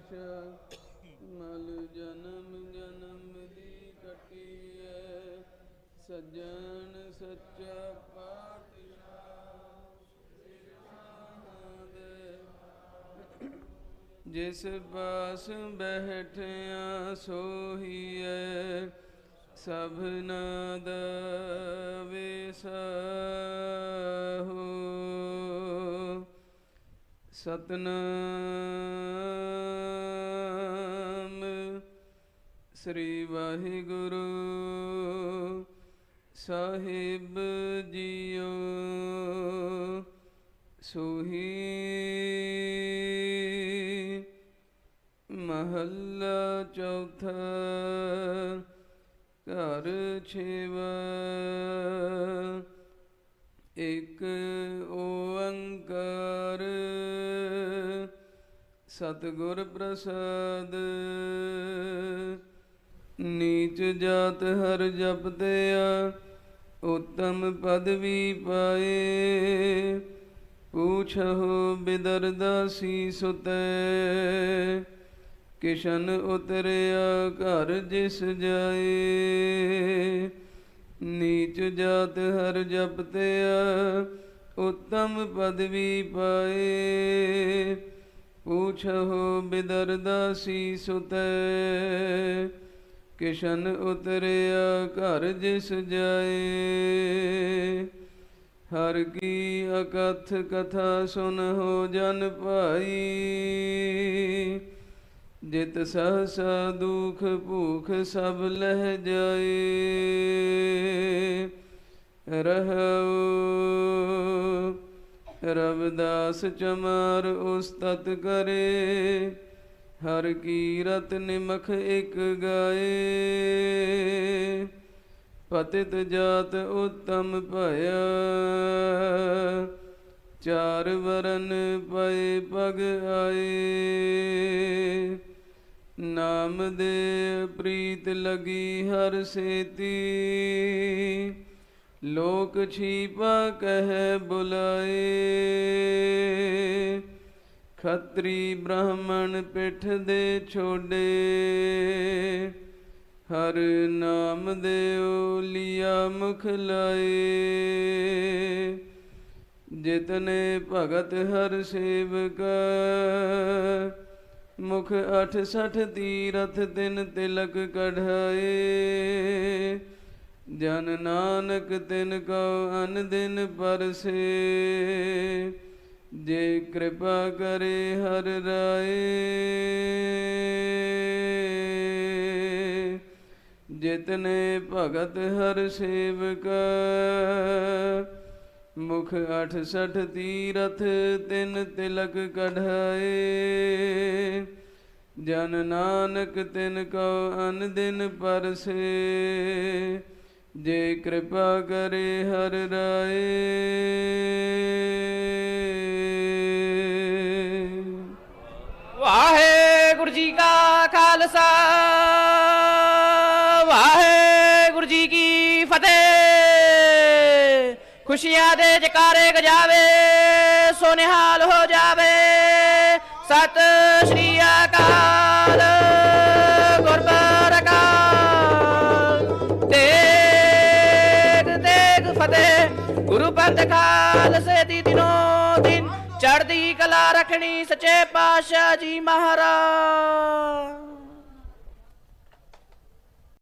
ਪਾਤਸ਼ਾਹ ਮਲ ਜਨਮ ਜਨਮ ਦੀ ਕਟੀਐ ਸੱਜਣ ਸੱਚਾ ਪਾਤਸ਼ਾਹ ਜਿਸ ਪਾਸ ਬੈਠਿਆ ਸੋਹੀਐ ਸਭਨਾ ਦਾ ਵਿਸਾਹੋ ਸਤਨਾਮ ਸ੍ਰੀ ਵਾਹਿਗੁਰੂ ਸਾਹਿਬ ਜੀਓ ਸੁਹੀ ਮਹੱਲਾ ਚੌਥਾ ਘਰ ਛੇਵਾ ਇਕ ਓੰਕਾਰ ਸਤਿਗੁਰ ਪ੍ਰਸਾਦ ਨੀਚ ਜਾਤ ਹਰ ਜਪਤਿਆ ਉਤਮ ਪਦਵੀ ਪਾਏ। ਪੂਛਹੁ ਬਿਦਰਦਾਸੀ ਸੁਤੈ, ਕਿਸ਼ਨ ਉਤਰਿਆ ਘਰ ਜਿਸ ਜਾਏ। ਨੀਚ ਜਾਤ ਹਰ ਜਪਤਿਆ ਉਤਮ ਪਦਵੀ ਪਾਏ। ਪੂਛਹੁ ਬਿਦਰਦਾਸੀ ਸੁਤੈ ਕਿਸ਼ਨ ਉਤਰਿਆ ਘਰ ਜਿਸ ਜਾਏ। ਹਰ ਕੀ ਅਕਥ ਕਥਾ ਸੁਨਹੁ ਜਨ ਭਾਈ। ਜਿਤ ਸਹਸਾ ਦੁਖ ਭੂਖ ਸਭ ਲਹਿ ਜਾਏ। ਰਹੋ ਰਵਦਾਸ ਚਮਾਰ ਉਸਤਤ ਕਰੇ। ਹਰ ਕੀਰਤ ਨਿਮਖ ਇਕ ਗਾਏ। ਪਤਿਤ ਜਾਤ ਉਤਮ ਭਇਆ। ਚਾਰ ਵਰਨ ਪਏ ਪਗ ਆਏ। ਨਾਮ ਦੇ ਪ੍ਰੀਤ ਲਗੀ ਹਰ ਸੇਤੀ। ਲੋਕ ਛੀਪਾ ਕਹਿ ਬੁਲਾਏ। ਖੱਤਰੀ ਬ੍ਰਾਹਮਣ ਪਿੱਠ ਦੇ ਛੋਡੇ। ਹਰ ਨਾਮ ਦੇਉ ਲਿਆ ਮੁਖ ਲਾਏ। ਜਿਤਨੇ ਭਗਤ ਹਰ ਸੇਵਕਾ, ਮੁਖ ਅਠ ਸਠ ਤੀਰਥ ਤਿਨ ਤਿਲਕ ਕਢਾਏ। ਜਨ ਨਾਨਕ ਤਿਨ ਕਉ ਅਨ ਦਿਨ ਪਰਸੇ। ਜੇ ਕਿਰਪਾ ਕਰੇ ਹਰ ਰਾਏ, ਜਿਤਨੇ ਭਗਤ ਹਰ ਸੇਵਕਾ, ਮੁਖ ਅਠ ਸਠ ਤੀਰਥ ਤਿੰਨ ਤਿਲਕ ਕਢਾਏ। ਜਨ ਨਾਨਕ ਤਿਨ ਕਉ ਅਨ ਦਿਨ ਪਰਸੇ ਜੇ ਕਿਰਪਾ ਕਰੇ ਹਰ ਰਾਏ। ਵਾਹਿਗੁਰੂ ਜੀ ਕਾ ਖਾਲਸਾ। ਵਾਹਿਗੁਰੂ ਜੀ ਕੀ ਫਤਿਹ। ਖੁਸ਼ੀਆਂ ਦੇ ਜਕਾਰੇ ਗਜਾਵੇ ਸੋ ਨਿਹਾਲ ਹੋ ਜਾਵੇ। ਸਤਿ ਸ਼੍ਰੀ ਅਕਾਲ। ਚੜ੍ਹਦੀ ਕਲਾ ਰੱਖਣੀ ਸੱਚੇ ਪਾਤਸ਼ਾਹ ਜੀ ਮਹਾਰਾਜ।